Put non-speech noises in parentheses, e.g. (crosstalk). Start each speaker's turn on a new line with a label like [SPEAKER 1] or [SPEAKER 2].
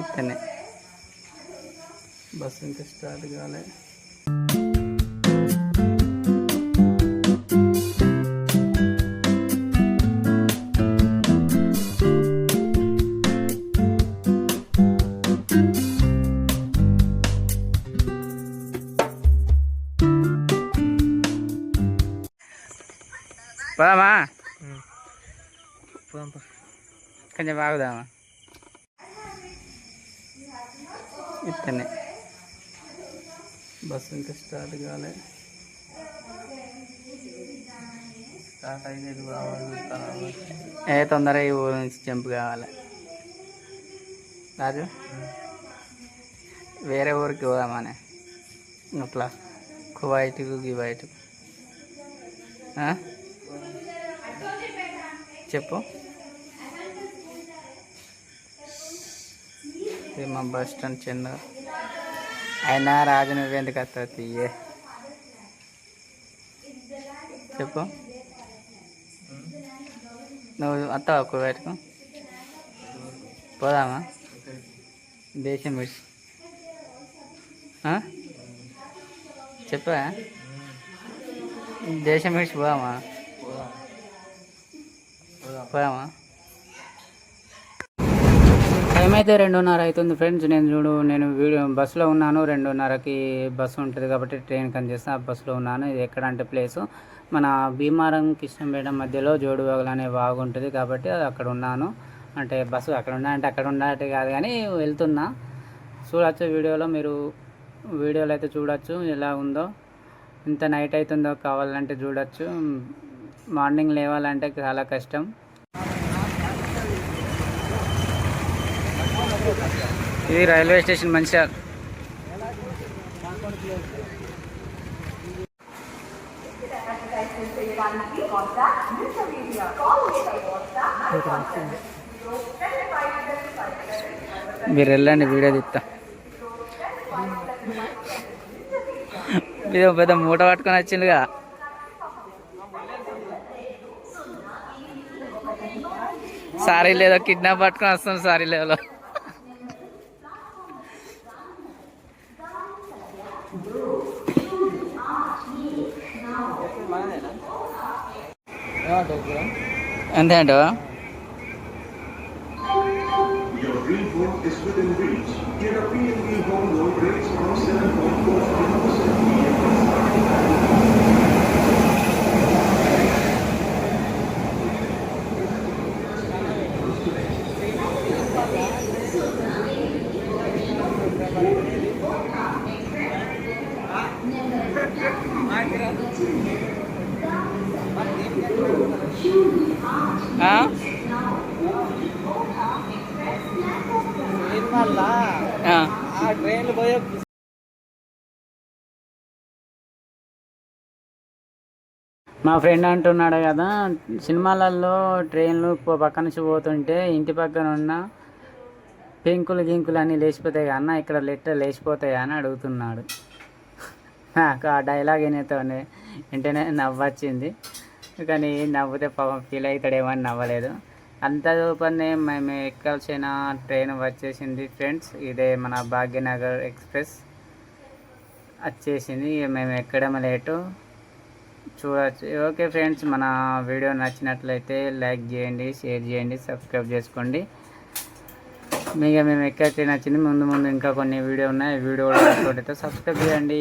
[SPEAKER 1] ఇతనే బస్సు ఇంకా స్టార్ట్ కాలే పోదామా కొంచెం బాగుదామా ఇతనే బస్సు ఇంకా స్టార్ట్ కాలే. స్టార్ట్ అయ్యేది కావాలి ఏ తొందరగా ఈ ఊరు నుంచి జంప్ కావాలి. రాజు? వేరే ఊరికి పోదామని. అట్లా. కువైట్కు గివైట్ చెప్పు. ఇది మా బస్ స్టాండ్ చిన్న అయినా రాజు నువ్వెందుకు వస్తావు తీయే చెప్పు. నువ్వు వస్తావా కువైట్కు పోదామా? దేశం విడిచి. ఆ? చెప్పా దేశం విడిచి పోదామా? పోదామా? టైం అయితే రెండున్నర అవుతుంది ఫ్రెండ్స్ నేను చూడు నేను వీడియో బస్సులో ఉన్నాను రెండున్నరకి బస్సు ఉంటుంది కాబట్టి ట్రైన్ కని చేస్తే ఆ బస్సులో ఉన్నాను. ఇది ఎక్కడ అంటే ప్లేసు మన భీమారం కృష్ణంపేట మధ్యలో జోడువాగులు అనే వాగు ఉంటుంది కాబట్టి అది అక్కడ ఉన్నాను. అంటే బస్సు అక్కడ ఉన్నా అంటే అక్కడ ఉన్నట్టు కాదు కానీ వెళ్తున్నా. చూడవచ్చు వీడియోలో మీరు వీడియోలో అయితే చూడొచ్చు ఎలా ఉందో. ఇంత నైట్ అవుతుందో కావాలంటే చూడొచ్చు. మార్నింగ్ లేవాలంటే చాలా కష్టం. ఇది రైల్వే స్టేషన్ మంచిగా మీరు వెళ్ళండి వీడియో తీస్తా. మీద పెద్ద మూట పట్టుకొని వచ్చిండుగా. సారీ లేదో కిడ్నాప్ పట్టుకొని వస్తాం సారీ లేదో. అంతే అంటవా
[SPEAKER 2] Your dream home is within reach. Get a PNB home loan rates
[SPEAKER 1] మా ఫ్రెండ్ అంటున్నాడు కదా సినిమాలలో ట్రైన్లు పక్క నుంచి పోతుంటే ఇంటి పక్కన ఉన్న పెంకులు గింకులు అన్నీ లేచిపోతాయి కదా అన్న ఇక్కడ లెటర్ లేచిపోతాయి అని అడుగుతున్నాడు. (laughs) నాకు ఆ డైలాగ్ వినేతోనే వెంటనే నవ్వొచ్చింది. కానీ నవ్వుతే పాపం ఫీల్ అవుతాడేమో అని నవ్వలేదు. అంత లోపలనే మేము ఎక్కాల్సిన ట్రైన్ వచ్చేసింది ఫ్రెండ్స్ ఇదే మన భాగ్యనగర్ ఎక్స్ప్రెస్ వచ్చేసింది. ఇక మేము ఎక్కడం లేటు. చూడవచ్చు ఓకే ఫ్రెండ్స్ మన వీడియో నచ్చినట్లయితే లైక్ చేయండి షేర్ చేయండి సబ్స్క్రైబ్ చేసుకోండి. మీకు మేము ఎక్కడికి నచ్చింది. ముందు ముందు ఇంకా కొన్ని వీడియో ఉన్నాయి. వీడియో కూడా సబ్స్క్రైబ్ చేయండి.